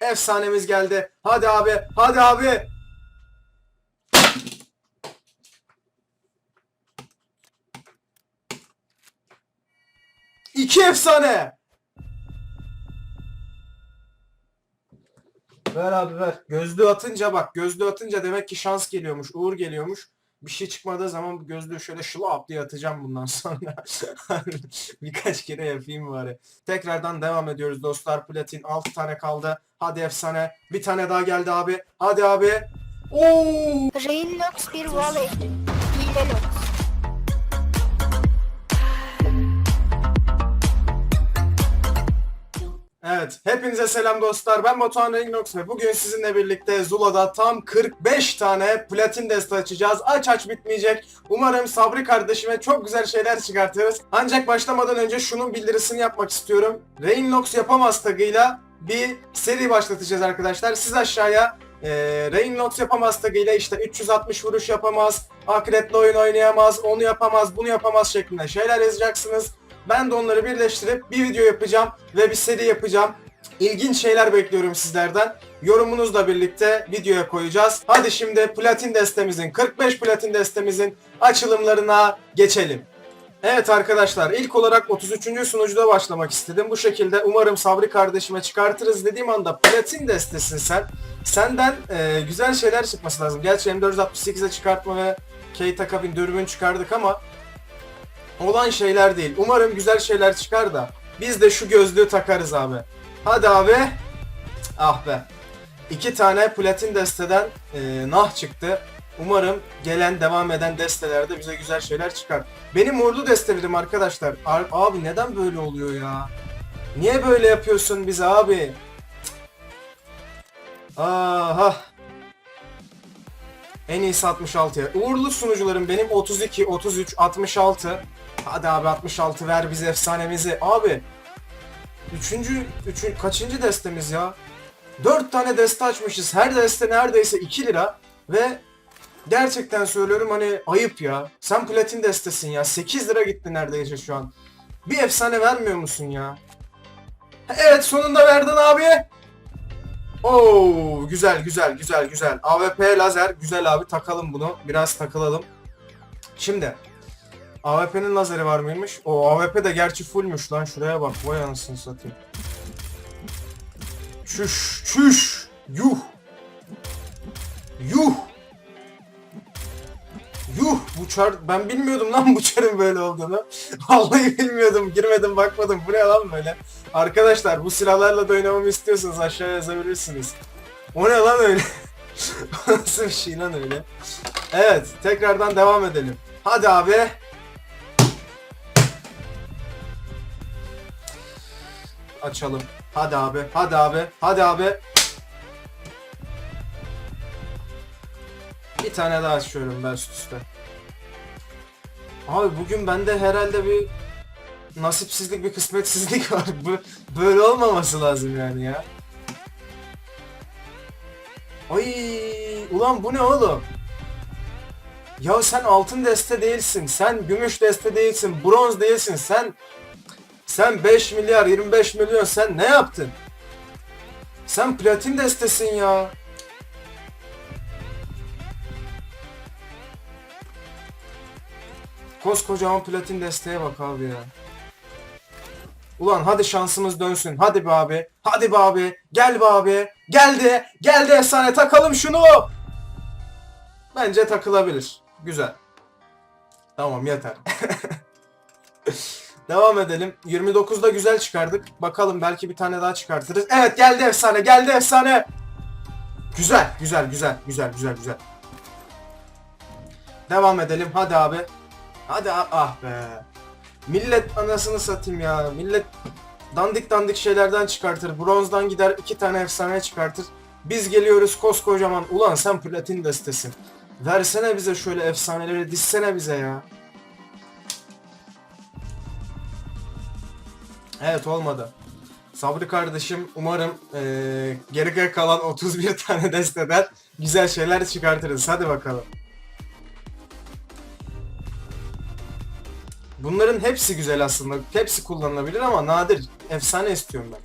Efsanemiz geldi. Hadi abi. Hadi abi. İki efsane. Ver abi ver. Gözlüğü atınca bak gözlüğü atınca demek ki şans geliyormuş. Uğur geliyormuş. Bir şey çıkmadığı zaman gözlüğü şöyle şılap diye atacağım bundan sonra. Birkaç kere yapayım bari. Tekrardan devam ediyoruz dostlar. Platin 6 tane kaldı. Hadi efsane. Bir tane daha geldi abi. Hadi abi. Oo! Rainlox bir volley. Hile Lox. Evet, hepinize selam dostlar. Ben Batuhan Ringnox ve bugün sizinle birlikte Zula'da tam 45 tane platin deste açacağız. Aç aç bitmeyecek. Umarım Sabri kardeşime çok güzel şeyler çıkartırız. Ancak başlamadan önce şunun bildirisini yapmak istiyorum. Rainlox yapamaz tagıyla bir seri başlatacağız arkadaşlar. Siz aşağıya e, Rainlox yapamaz tagıyla işte 360 vuruş yapamaz, akiretle oyun oynayamaz, onu yapamaz, bunu yapamaz şeklinde şeyler yazacaksınız. Ben de onları birleştirip bir video yapacağım ve bir seri yapacağım. İlginç şeyler bekliyorum sizlerden. Yorumunuzla birlikte videoya koyacağız. Hadi şimdi platin destemizin, 45 platin destemizin açılımlarına geçelim. Evet arkadaşlar ilk olarak 33. sunucuda başlamak istedim. Bu şekilde umarım Sabri kardeşime çıkartırız dediğim anda platin destesin sen. Senden e, güzel şeyler çıkması lazım. Gerçi M468'e çıkartma ve Keita Kabin dürbün çıkardık ama olan şeyler değil. Umarım güzel şeyler çıkar da biz de şu gözlüğü takarız abi. Hadi abi. Ah be. İki tane platin desteden e, nah çıktı. Umarım gelen devam eden destelerde bize güzel şeyler çıkar. Benim uğurlu destelerim arkadaşlar. Ar- abi neden böyle oluyor ya? Niye böyle yapıyorsun bize abi? Aha. En iyisi 66'ya. Uğurlu sunucularım benim 32, 33, 66. Hadi abi 66 ver bize efsanemizi. Abi. Üçüncü, üçün, kaçıncı destemiz ya? 4 tane deste açmışız. Her deste neredeyse 2 lira. Ve gerçekten söylüyorum hani ayıp ya. Sen platin destesin ya. 8 lira gitti neredeyse şu an. Bir efsane vermiyor musun ya? Evet sonunda verdin abi. Oo güzel güzel güzel güzel. AWP lazer güzel abi takalım bunu. Biraz takılalım. Şimdi AWP'nin lazeri var mıymış? O AWP de gerçi fullmüş lan şuraya bak. Vay anasını satayım. Çüş çüş. Yuh. Yuh. Yuh bu çar ben bilmiyordum lan bu çarın böyle olduğunu. Vallahi bilmiyordum. Girmedim bakmadım. Bu ne lan böyle? Arkadaşlar bu silahlarla da oynamamı istiyorsanız aşağıya yazabilirsiniz. O ne lan öyle? Nasıl bir şey lan öyle? Evet tekrardan devam edelim. Hadi abi. Açalım. Hadi abi. Hadi abi. Hadi abi. Bir tane daha açıyorum ben üst üste. Abi bugün bende herhalde bir nasipsizlik bir kısmetsizlik var. Böyle olmaması lazım yani ya. Ay ulan bu ne oğlum? Ya sen altın deste değilsin, sen gümüş deste değilsin, bronz değilsin, sen sen 5 milyar 25 milyon sen ne yaptın? Sen platin destesin ya. Koskocaman platin desteğe bak abi ya. Ulan hadi şansımız dönsün. Hadi be abi. Hadi be abi. Gel be abi. Geldi. Geldi efsane. Takalım şunu. Bence takılabilir. Güzel. Tamam yeter. Devam edelim. 29'da güzel çıkardık. Bakalım belki bir tane daha çıkartırız. Evet geldi efsane. Geldi efsane. Güzel. Güzel. Güzel. Güzel. Güzel. Güzel. Devam edelim. Hadi abi. Hadi ah be. Millet anasını satayım ya. Millet dandik dandik şeylerden çıkartır. Bronzdan gider iki tane efsane çıkartır. Biz geliyoruz koskocaman. Ulan sen platin destesin. Versene bize şöyle efsaneleri dizsene bize ya. Evet olmadı. Sabri kardeşim umarım eee geri kalan 31 tane desteden güzel şeyler çıkartırız. Hadi bakalım. Bunların hepsi güzel aslında. Hepsi kullanılabilir ama nadir. Efsane istiyorum ben.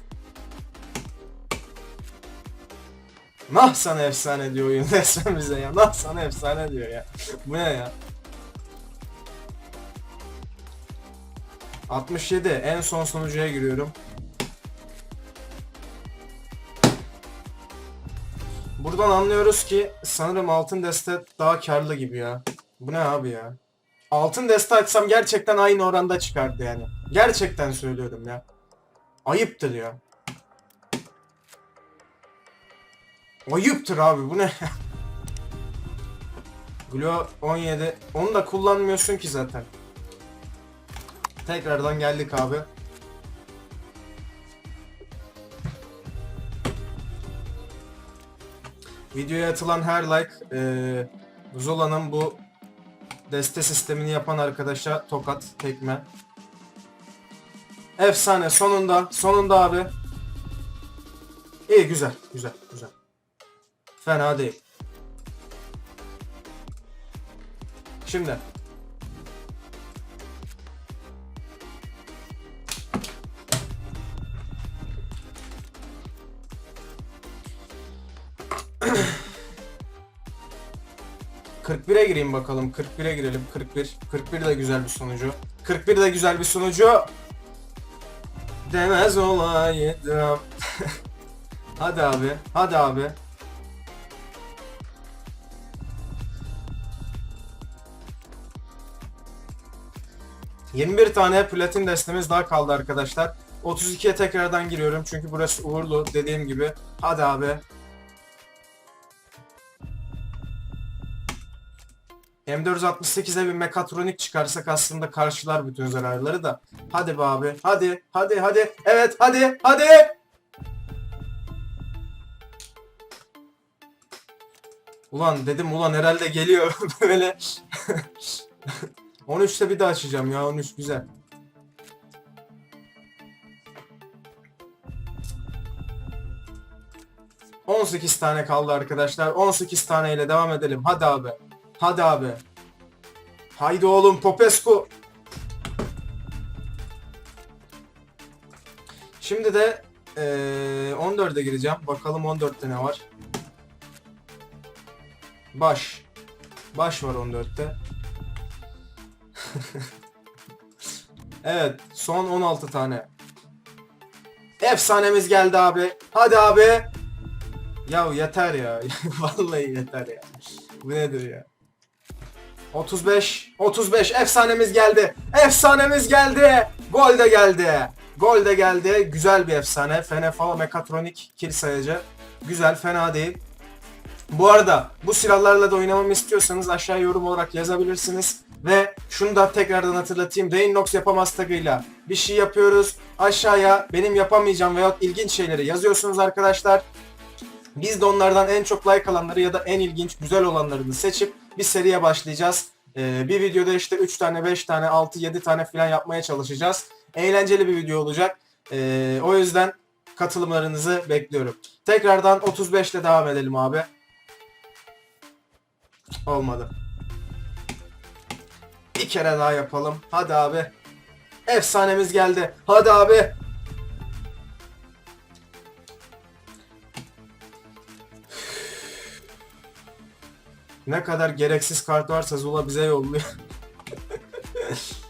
Nah sana efsane diyor oyun resmen bize ya. Nah sana efsane diyor ya. Bu ne ya? 67 en son sonucuya giriyorum. Buradan anlıyoruz ki sanırım altın deste daha karlı gibi ya. Bu ne abi ya? Altın deste açsam gerçekten aynı oranda çıkardı yani. Gerçekten söylüyorum ya. Ayıptır ya. Ayıptır abi bu ne? Glo 17. Onu da kullanmıyorsun ki zaten. Tekrardan geldik abi. Videoya atılan her like eee Zola'nın bu deste sistemini yapan arkadaşa tokat tekme. Efsane sonunda sonunda abi. İyi güzel güzel güzel. Fena değil. Şimdi. ...41'e gireyim bakalım. 41'e girelim. 41. 41 de güzel bir sonucu. 41 de güzel bir sonucu. Demez olaydım. hadi abi. Hadi abi. 21 tane platin destemiz daha kaldı arkadaşlar. 32'ye tekrardan giriyorum çünkü burası uğurlu dediğim gibi. Hadi abi. M468'e bir mekatronik çıkarsak aslında karşılar bütün zararları da. Hadi be abi. Hadi. Hadi hadi. Evet hadi. Hadi. Ulan dedim ulan herhalde geliyor böyle. 13'te bir daha açacağım ya 13 güzel. ...18 tane kaldı arkadaşlar. 18 taneyle devam edelim. Hadi abi. Hadi abi. Haydi oğlum Popescu. Şimdi de eee 14'e gireceğim. Bakalım 14'te ne var. Baş. Baş var 14'te. evet, son 16 tane. Efsanemiz geldi abi. Hadi abi. Ya yeter ya. Vallahi yeter ya. Bu nedir ya? 35. 35 efsanemiz geldi. Efsanemiz geldi. Gol de geldi. Gol de geldi. Güzel bir efsane. Fenefal Mekatronik kill sayacı. Güzel, fena değil. Bu arada bu silahlarla da oynamamı istiyorsanız aşağı yorum olarak yazabilirsiniz. Ve şunu da tekrardan hatırlatayım. Rainnox yapamaz tagıyla bir şey yapıyoruz. Aşağıya benim yapamayacağım veyahut ilginç şeyleri yazıyorsunuz arkadaşlar. Biz de onlardan en çok like alanları ya da en ilginç, güzel olanlarını seçip bir seriye başlayacağız. Ee, bir videoda işte 3 tane, 5 tane, 6, 7 tane falan yapmaya çalışacağız. Eğlenceli bir video olacak. Ee, o yüzden katılımlarınızı bekliyorum. Tekrardan 35 ile devam edelim abi. Olmadı. Bir kere daha yapalım. Hadi abi. Efsanemiz geldi. Hadi abi. Ne kadar gereksiz kart varsa Zula bize yolluyor.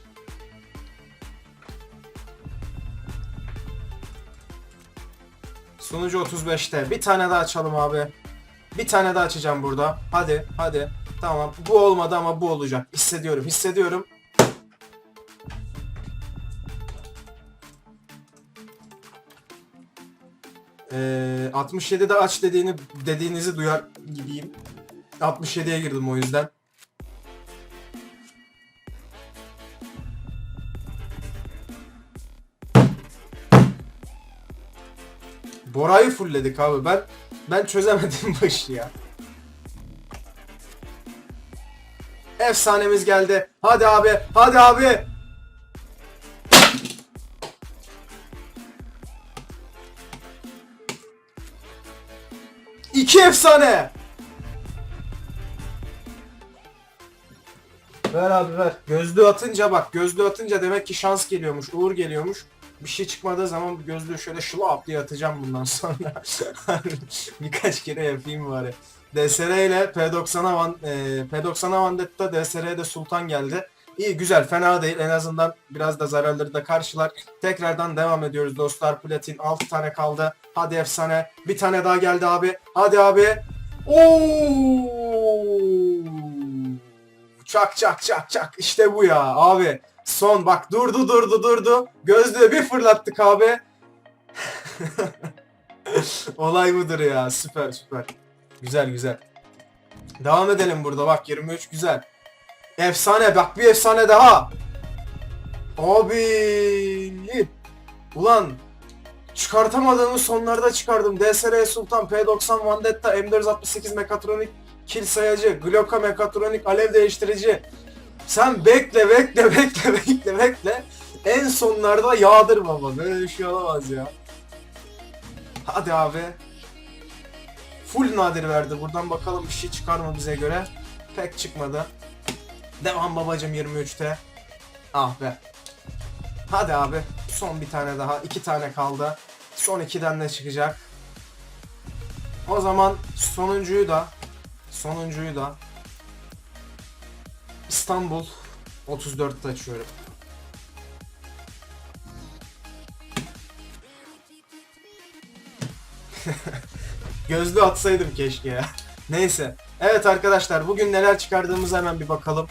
Sonucu 35'te. Bir tane daha açalım abi. Bir tane daha açacağım burada. Hadi, hadi. Tamam. Bu olmadı ama bu olacak. Hissediyorum, hissediyorum. Ee, 67'de aç dediğini dediğinizi duyar gibiyim. 67'ye girdim o yüzden. Bora'yı fullledik abi. Ben ben çözemedim bu ya. Efsanemiz geldi. Hadi abi. Hadi abi. İki efsane. Ver abi ver. Gözlüğü atınca bak gözlüğü atınca demek ki şans geliyormuş, uğur geliyormuş. Bir şey çıkmadığı zaman gözlüğü şöyle şılap diye atacağım bundan sonra. Birkaç kere yapayım bari. DSR ile P90'a Van, e, P90'a Vendetta DSR'de Sultan geldi. İyi güzel fena değil en azından biraz da zararları da karşılar. Tekrardan devam ediyoruz dostlar. Platin 6 tane kaldı. Hadi efsane. Bir tane daha geldi abi. Hadi abi. Oo! Çak çak çak çak. İşte bu ya abi. Son bak durdu durdu durdu. Gözlüğü bir fırlattık abi. Olay budur ya. Süper süper. Güzel güzel. Devam edelim burada bak 23 güzel. Efsane bak bir efsane daha. Abi. Ulan çıkartamadığımı sonlarda çıkardım. DSR Sultan, P90 Vendetta, M468 Mekatronik kill sayacı, Glocka Mekatronik alev değiştirici. Sen bekle bekle bekle bekle bekle. En sonlarda yağdır baba. Böyle bir şey olamaz ya. Hadi abi. Full nadir verdi. Buradan bakalım bir şey çıkar mı bize göre. Pek çıkmadı. Devam babacım 23'te. Ah be. Hadi abi. Son bir tane daha. iki tane kaldı. Son ikiden ne çıkacak? O zaman sonuncuyu da sonuncuyu da İstanbul 34'te açıyorum. Gözlü atsaydım keşke ya. Neyse. Evet arkadaşlar bugün neler çıkardığımızı hemen bir bakalım.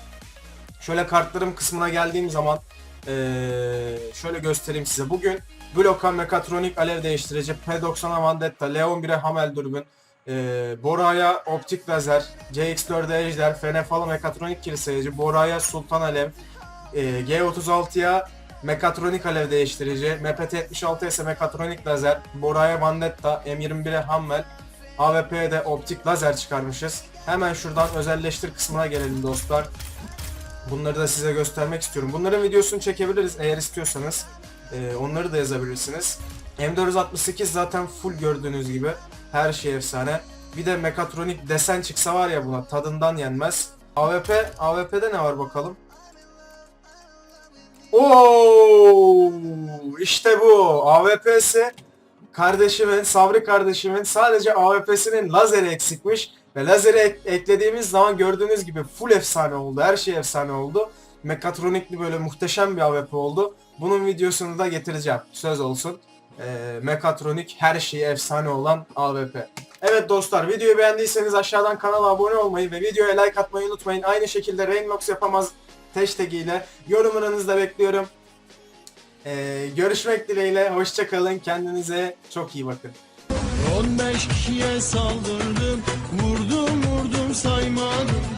Şöyle kartlarım kısmına geldiğim zaman eee, şöyle göstereyim size. Bugün Bloka Mekatronik Alev Değiştirici, P90 Vendetta, Leon 1'e Hamel Dürbün, eee Bora'ya Optik Lazer, CX4'e Ejder, Fenefalı Mekatronik Kilisayıcı, Bora'ya Sultan Alev, eee, G36'ya Mekatronik Alev Değiştirici, MPT-76 ise Mekatronik Lazer, Bora'ya Vendetta, M21'e Hammel, AWP'ye de optik lazer çıkarmışız. Hemen şuradan özelleştir kısmına gelelim dostlar. Bunları da size göstermek istiyorum. Bunların videosunu çekebiliriz eğer istiyorsanız. Ee, onları da yazabilirsiniz. M468 zaten full gördüğünüz gibi. Her şey efsane. Bir de mekatronik desen çıksa var ya buna tadından yenmez. AWP, AWP'de ne var bakalım? Oo, işte bu. AWP'si kardeşimin, Sabri kardeşimin sadece AWP'sinin lazeri eksikmiş. Ve lazeri ek- eklediğimiz zaman gördüğünüz gibi full efsane oldu. Her şey efsane oldu. Mekatronikli böyle muhteşem bir AWP oldu. Bunun videosunu da getireceğim. Söz olsun. Ee, mekatronik her şeyi efsane olan AWP. Evet dostlar videoyu beğendiyseniz aşağıdan kanala abone olmayı ve videoya like atmayı unutmayın. Aynı şekilde Rainbox yapamaz hashtag ile yorumlarınızı da bekliyorum. Ee, görüşmek dileğiyle. Hoşçakalın. Kendinize çok iyi bakın. 15 kişiye saldırdım Vurdum vurdum saymadım